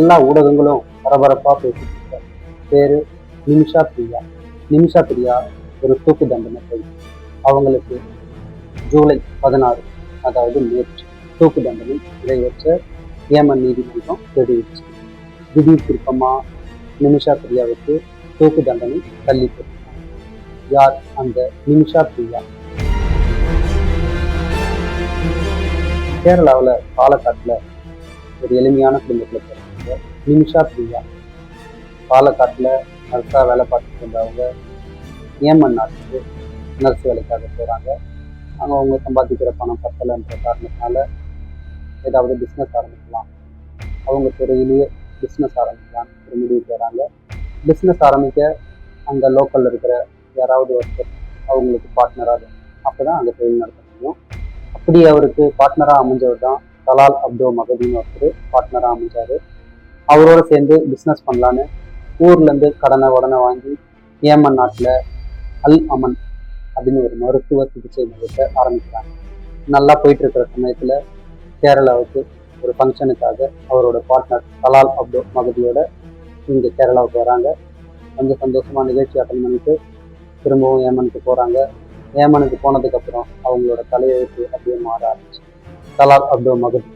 எல்லா ஊடகங்களும் பரபரப்பாக பேசிட்டு இருக்காங்க. பேரு நிமிஷா பிரியா. நிமிஷா பிரியா ஒரு தூக்கு தண்டனை கைது அவங்களுக்கு ஜூலை பதினாறு அதாவது நேற்று தூக்கு தண்டனை நிறைவேற்ற ஏமன் நீதிமன்றம் தெரிவிச்சு. திடீர் திருப்பமா நிமிஷா பிரியாவுக்கு தூக்கு தண்டனை தள்ளி யார் அந்த நிமிஷா பிரியா? கேரளாவில் பாலக்காட்டில் ஒரு எளிமையான குடும்பத்தில் பிறந்தவங்க நிமிஷா பிரியா பாலக்காட்டில் நர்ஸாக வேலை பார்த்துட்டு இருந்தவங்க ஏமன் நாட்டுக்கு நர்ஸ் வேலைக்காக போகிறாங்க அங்கே அவங்க சம்பாதிக்கிற பணம் பத்தலைன்ற காரணத்தினால ஏதாவது பிஸ்னஸ் ஆரம்பிக்கலாம். அவங்க துறையிலேயே பிஸ்னஸ் ஆரம்பிக்கலாம் ஒரு முடிவு வராங்க பிஸ்னஸ் ஆரம்பிக்க அங்கே லோக்கலில் இருக்கிற யாராவது ஒருத்தர் அவங்களுக்கு பார்ட்னராக அப்போ தான் அங்கே தொழில் நடத்த முடியும். அப்படி அவருக்கு பார்ட்னராக அமைஞ்சவர் தான் தலால் அப்தோ மகதின்னு ஒருத்தர் பார்ட்னராக அமைஞ்சார். அவரோட சேர்ந்து பிஸ்னஸ் பண்ணலான்னு ஊர்லேருந்து கடனை உடனே வாங்கி ஏமன் நாட்டில் அல் அமன் அப்படின்னு ஒரு மருத்துவ சிகிச்சை மையத்தை ஆரம்பிக்கிறாங்க. நல்லா போயிட்டு இருக்கிற சமயத்தில் கேரளாவுக்கு ஒரு ஃபங்க்ஷனுக்காக அவரோட பார்ட்னர் கலால் அப்தோ மகதியோட இங்கே கேரளாவுக்கு வராங்க. கொஞ்சம் சந்தோஷமாக நிகழ்ச்சி அட்டன் பண்ணிட்டு திரும்பவும் ஏமனுக்கு போகிறாங்க ஏமனுக்கு போனதுக்கப்புறம் அவங்களோட தலையெழுத்து அப்படியே மாற ஆரம்பிச்சு. கலால் அப்தோ மகதி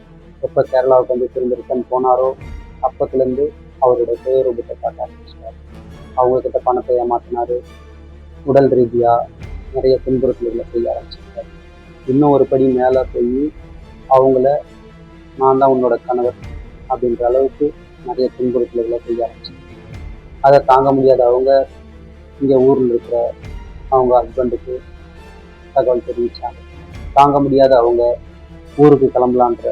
எப்போ கேரளாவுக்கு வந்து திரும்ப ரிட்டர்ன் போனாரோ அப்பத்துலேருந்து அவரோட சுயரூபத்தை காட்ட ஆரம்பிச்சிட்டார் அவங்கக்கிட்ட பணத்தை ஏமாத்தினாரு. உடல் ரீதியாக நிறைய துன்புறுத்தல்களை செய்ய ஆரம்பிச்சிருக்காரு. இன்னும் ஒரு படி மேலே போய் அவங்கள நான் தான் உன்னோட கணவர் அப்படின்ற அளவுக்கு நிறைய துன்புறுத்தல்களை செய்ய ஆரம்பிச்சிருக்காரு. அதை தாங்க முடியாத அவங்க இங்கே ஊரில் இருக்கிற அவங்க ஹஸ்பண்டுக்கு தகவல் தெரிவித்தாங்க தாங்க முடியாத அவங்க ஊருக்கு கிளம்பலான்ற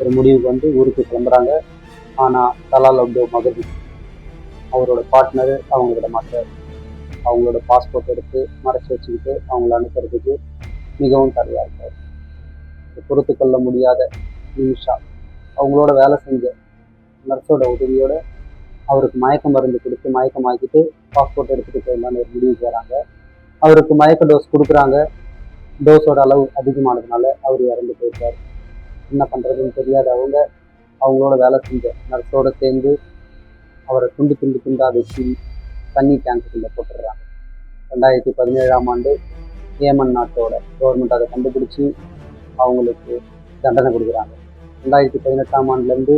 ஒரு முடிவுக்கு வந்து ஊருக்கு கிளம்புறாங்க. ஆனால் தலால் அப்தோ மகதி அவரோட பார்ட்னர் அவங்க விட மாட்டார் அவங்களோட பாஸ்போர்ட் எடுத்து மறைச்சி வச்சுக்கிட்டு அவங்கள அனுப்புறதுக்கு மிகவும் தடையாக இருக்கார். பொறுத்து கொள்ள முடியாத நிமிஷா அவங்களோட வேலை செஞ்ச நர்ஸோட உதவியோட அவருக்கு மயக்க மருந்து கொடுத்து மயக்கமாக்கிட்டு பாஸ்போர்ட் எடுத்துகிட்டு போயிடலான்னு ஒரு முடிவுக்கு வராங்க. அவருக்கு மயக்க டோஸ் கொடுக்குறாங்க. டோஸோட அளவு அதிகமானதுனால அவர் இறந்து போயிருக்கார் என்ன பண்ணுறதுன்னு தெரியாத அவங்க அவங்களோட வேலை செஞ்ச நர்ஸோட சேர்ந்து அவரை துண்டு துண்டு துண்டாக வச்சு தண்ணி டேங்க்குள்ளே போட்டுடுறாங்க. ரெண்டாயிரத்தி பதினேழாம் ஆண்டு ஏமன் நாட்டோட கவர்மெண்ட் அதை கண்டுபிடிச்சி அவங்களுக்கு தண்டனை கொடுக்குறாங்க. ரெண்டாயிரத்தி பதினெட்டாம் ஆண்டுலேருந்து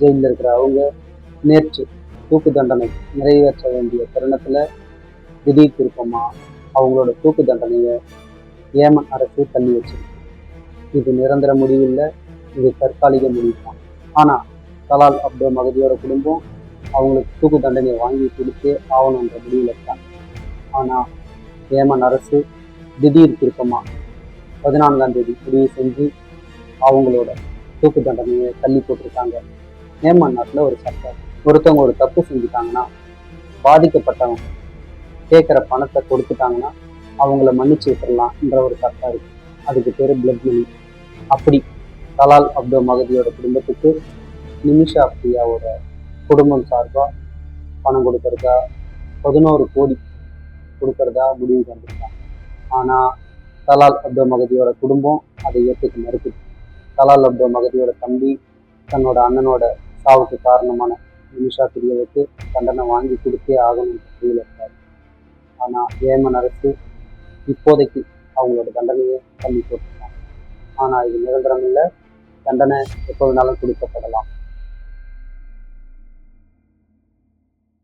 ஜெயிலில் இருக்கிற அவங்க நேற்று தூக்கு தண்டனை நிறைவேற்ற வேண்டிய தருணத்தில் திடீர் திருப்பமாக அவங்களோட தூக்கு தண்டனையை ஏமன் அரசு தள்ளி வச்சிருக்கு. இது நிரந்தர முடிவில்லை இது தற்காலிக முடிவு தான் ஆனால் தலால் அப்துல் மகதியோட குடும்பம் அவங்களுக்கு தூக்கு தண்டனையை வாங்கி கொடுத்தே ஆகணுன்ற முடிவில் இருக்காங்க. ஆனால் ஏமன் அரசு திடீர் திருப்பமாக பதினான்காம் தேதி முடிவு செஞ்சு அவங்களோட தூக்கு தண்டனையை தள்ளி போட்டிருக்காங்க. ஏமன் நாட்டில் ஒரு சட்டம் ஒருத்தவங்க ஒரு தப்பு செஞ்சுட்டாங்கன்னா பாதிக்கப்பட்டவங்க கேட்குற பணத்தை கொடுத்துட்டாங்கன்னா அவங்கள மன்னிச்சு விட்டுடலாம்ன்ற ஒரு சட்டம் இருக்கு. அதுக்கு பேர் பிளட் மணி அப்படி தலால் அப்து மகதியோட குடும்பத்துக்கு நிமிஷா பிரியாவோட குடும்பம் சார்பாக பணம் கொடுக்கறதா பதினோரு கோடி கொடுக்கறதா முடிவு பண்ணிருக்காங்க. ஆனால் தலால் அப்து மகதியோட குடும்பம் அதை ஏற்றுக்க மறுக்குது. தலால் அப்து மகதியோட தம்பி தன்னோட அண்ணனோட சாவுக்கு காரணமான நிமிஷா பிரியாவுக்கு தண்டனை வாங்கி கொடுத்தே ஆகணும் முடிவில் இருக்காரு. ஆனால் ஏமன் அரசு இப்போதைக்கு அவங்களோட தண்டனையை தள்ளி போட்டிருக்காங்க. ஆனால் இது நிரந்தரம் இல்லை. தண்டனை எப்போ வேணாலும் கொடுக்கப்படலாம்.